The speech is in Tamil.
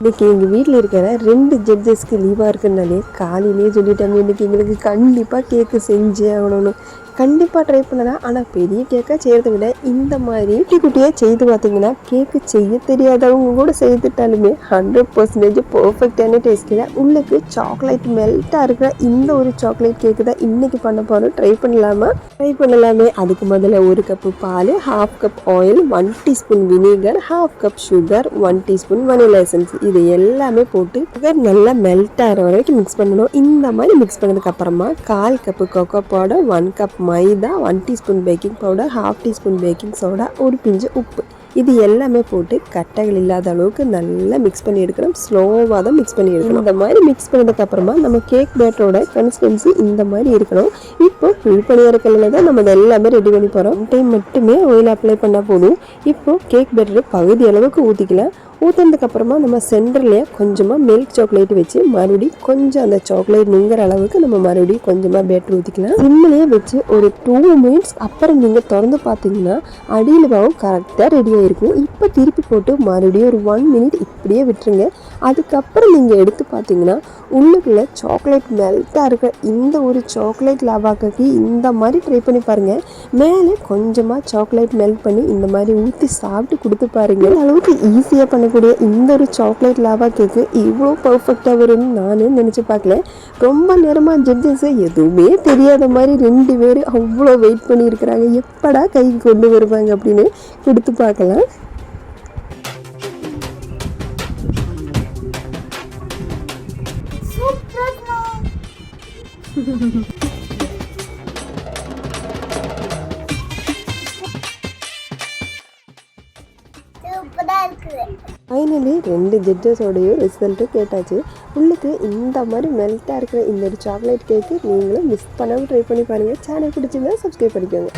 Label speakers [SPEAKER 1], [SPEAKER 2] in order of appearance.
[SPEAKER 1] இன்னைக்கு எங்கள் வீட்டில் இருக்கிற ரெண்டு ஜட்ஜஸ்க்கு லீவாக இருக்குன்னாலே காலையிலேயே சொல்லிட்டாங்க. இன்னைக்கு எங்களுக்கு கண்டிப்பாக கேக்கு செஞ்சே ஆகணும்னு. கண்டிப்பாக ட்ரை பண்ணலாம் ஆனால் பெரிய கேக்காக செய்கிறத விட இந்த மாதிரி குட்டி குட்டியாக செய்து பார்த்தீங்கன்னா கேக்கு செய்ய தெரியாதவங்க கூட செய்துட்டாலுமே ஹண்ட்ரட் பர்சன்டேஜ் பர்ஃபெக்டான டேஸ்ட்டில் உள்ளுக்கு சாக்லேட் மெல்ட்டாக இருக்கிற இந்த ஒரு சாக்லேட் கேக்கு தான் இன்றைக்கி பண்ண போகிறோம் ட்ரை பண்ணலாமா? ட்ரை பண்ணலாமே. அதுக்கு முதல்ல ஒரு கப்பு பால் half cup oil one teaspoon vinegar half cup sugar one teaspoon vanilla essence இது எல்லாமே போட்டு சுகர் நல்லா மெல்ட் ஆகிற வரைக்கும் மிக்ஸ் பண்ணணும். இந்த மாதிரி மிக்ஸ் பண்ணதுக்கப்புறமா கால் cup cocoa powder one cup maida one teaspoon baking powder half teaspoon baking soda ஒரு பிஞ்சு உப்பு. இது எல்லாமே போட்டு கட்டைகள் இல்லாத அளவுக்கு நல்லா மிக்ஸ் பண்ணி எடுக்கணும். ஸ்லோவாக தான் மிக்ஸ் பண்ணி எடுக்கணும். இந்த மாதிரி மிக்ஸ் பண்ணதுக்கப்புறமா நம்ம கேக் பேட்டரோட கன்சிஸ்டன்சி இந்த மாதிரி இருக்கணும். இப்போ ஃபுல் பணியாரக்கல்லில் தான் நம்ம இதை எல்லாமே ரெடி பண்ணி போகிறோம் டைம் மட்டுமே ஆயில் அப்ளை பண்ணால் போதும். இப்போ கேக் பேட்டரை பகுதி அளவுக்கு ஊற்றிக்கலாம் ஊற்றுனதுக்கு அப்புறமா நம்ம சென்டர்லேயே கொஞ்சமாக மில்க் சாக்லேட் வச்சு மறுபடியும் கொஞ்சம் அந்த சாக்லேட் நுங்குற அளவுக்கு நம்ம மறுபடியும் கொஞ்சமாக பேட்டர் ஊற்றிக்கலாம் சிம்மிலேயே வச்சு ஒரு டூ மினிட்ஸ் அப்புறம் நீங்கள் திறந்து பார்த்தீங்கன்னா அடியில் பாவம் கரெக்டாக ரெடி ஆகிருக்கும் இப்போ திருப்பி போட்டு மறுபடியும் ஒரு ஒன் மினிட் இப்படியே விட்டுருங்க. அதுக்கப்புறம் நீங்கள் எடுத்து பார்த்தீங்கன்னா உள்ளுக்குள்ளே சாக்லேட் மெல்ட்டாக இருக்கிற இந்த ஒரு சாக்லேட் லாவாக்கு இந்த மாதிரி ட்ரை பண்ணி பாருங்கள் மேலே கொஞ்சமாக சாக்லேட் மெல்ட் பண்ணி இந்த மாதிரி ஊற்றி சாப்பிட்டு கொடுத்து பாருங்கள் அளவுக்கு ஈஸியாக பண்ணக்கூடிய இந்த ஒரு சாக்லேட் லாவா கேக்கு இவ்வளோ பர்ஃபெக்டாக வரும்னு நான் நினச்சி பார்க்கல ரொம்ப நேரமாக ஜட்ஜஸை எதுவுமே தெரியாத மாதிரி ரெண்டு பேர் அவ்வளோ வெயிட் பண்ணியிருக்கிறாங்க. எப்படா கைக்கு கொண்டு வருவாங்க அப்படின்னு கொடுத்து பார்க்கலாம்.
[SPEAKER 2] சூப்பரா இருக்குது
[SPEAKER 1] ஃபைனலி ரெண்டு ஜட்ஜஸோடையும் ரிசல்ட்டும் கேட்டாச்சு. உள்ளுக்கு இந்த மாதிரி மெல்ட்டாக இருக்கிற இந்த ஒரு சாக்லேட் கேக்கு நீங்களும் மிஸ் பண்ணாமல் ட்ரை பண்ணி பாருங்கள் சேனல் பிடிச்சிருந்தா சப்ஸ்கிரைப் பண்ணிக்கோங்க.